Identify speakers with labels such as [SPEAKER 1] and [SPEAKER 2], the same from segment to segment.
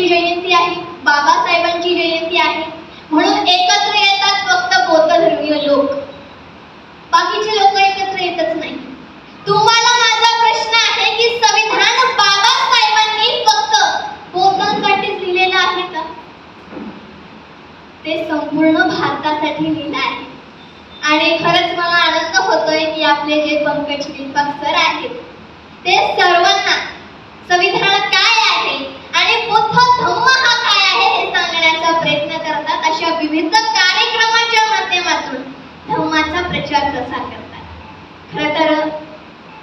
[SPEAKER 1] यांची जयंती आहे बाबासाहेबांची जयंती आहे. म्हणून एकत्र येतात फक्त बौद्धधर्मीय लोक. बाकीचे लोक एकत्र येतच नाही. तुम्हाला माझा प्रश्न आहे की संविधान बाबासाहेबांनी फक्त बौद्धांसाठीच लिहिलेलं आहे का? ते संपूर्ण भारतासाठी लिहिलं आहे. आणि खरंच मला आनंद होतोय की आपले जे पंकज दीपक सर आहेत ते सर्वांना संविधान विविध कार्यक्रमाच्या माध्यमातून धर्माचा प्रचार प्रसार करतात? खर तर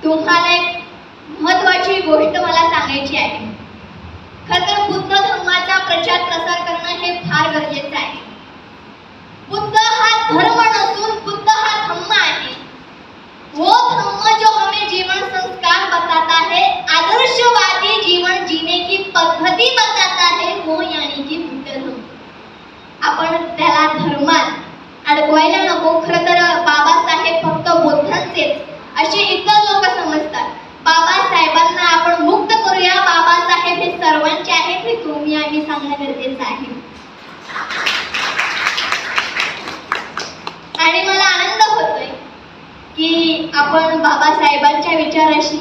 [SPEAKER 1] तुम्हाला एक महत्वाची गोष्ट मला सांगायची आहे. खर तर बुद्ध धर्माचा प्रचार प्रसार करणं हे फार गरजेचं आहे. आपण बाबासाहेबांच्या विचाराशी